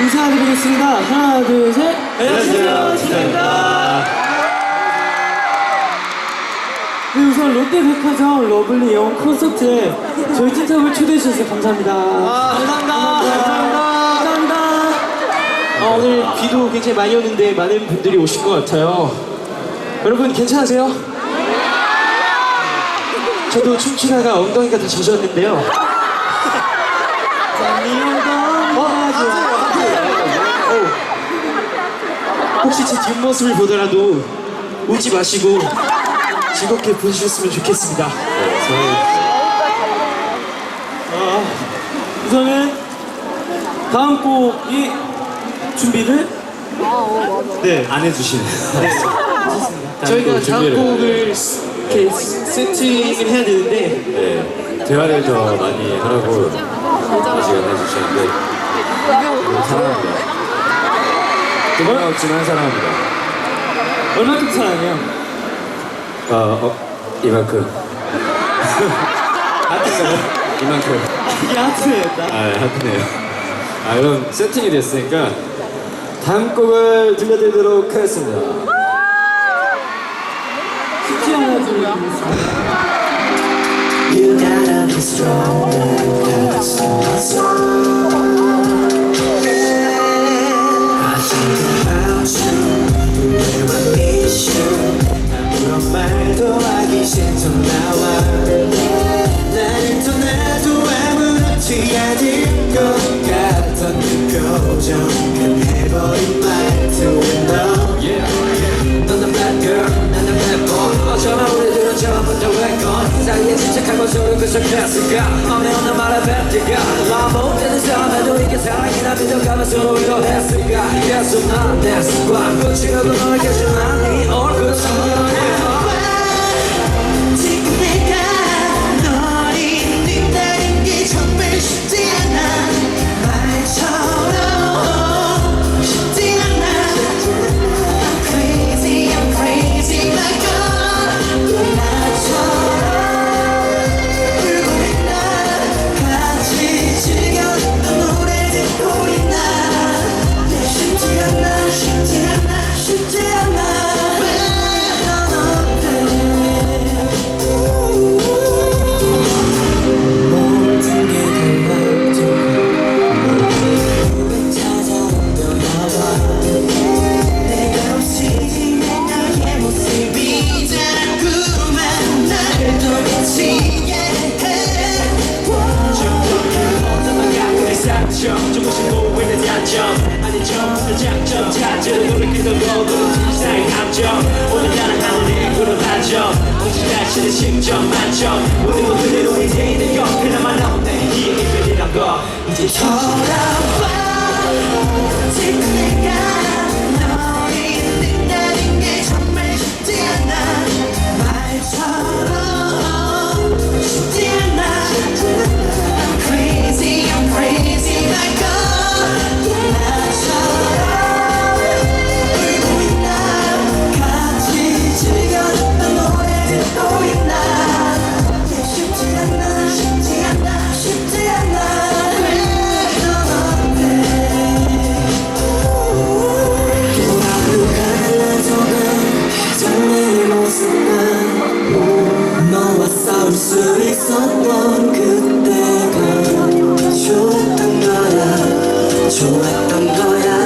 인사드리겠습니다. 하나, 둘, 셋. 안녕하세요, 진짜입니다. 네, 우선 롯데백화점 러블리 영 콘서트에 저희 찐탑을 초대해 주셔서 감사합니다. 감사합니다. 감사합니다. 감사합니다. 아, 오늘 비도 굉장히 많이 오는데 많은 분들이 오신 것 같아요. 여러분 괜찮으세요? 저도 춤추다가 엉덩이가 다 젖었는데요. 어, 혹시 제 뒷모습을 보더라도 웃지 마시고 즐겁게 보셔주셨으면 좋겠습니다. 우선은 다음 곡이 준비를 네. 안 해주시네. 저희가 다음 준비를 곡을 이렇게 세팅을 해야 되는데 네, 대화를 더 많이 하라고 지금 해주시는데 사랑합니다. 그만 없지만 사랑합니다. 얼마큼 사랑해요? 어, 어 이만큼. 하트가요? 이만큼. 이게 하트였다. 아, 하트네요. 아, 그럼 세팅이 됐으니까 다음 곡을 들려드리도록 하겠습니다. 쉽지 않아 드리겠습니다. You gotta be stronger, gotta be strong. 맘에 없는 말에 뱉기가. 맘 못되는 싸움에도 이게 사랑이나 믿어가면 서로 위로했을까? Yes or not, 내 습관 붙이려고 너를 계시만 네 얼굴 숨겨 점 찾으려 노력했던 거고 사이 감정 오늘 나는 하늘의 구름 반점 오직 자신의 심정 만점 모든 것 그대로 이제 있는 것 그나마 너내 이해 이별이란 거 이제 돌아와 있었던 그때가 좋았던 거야. 좋았던 거야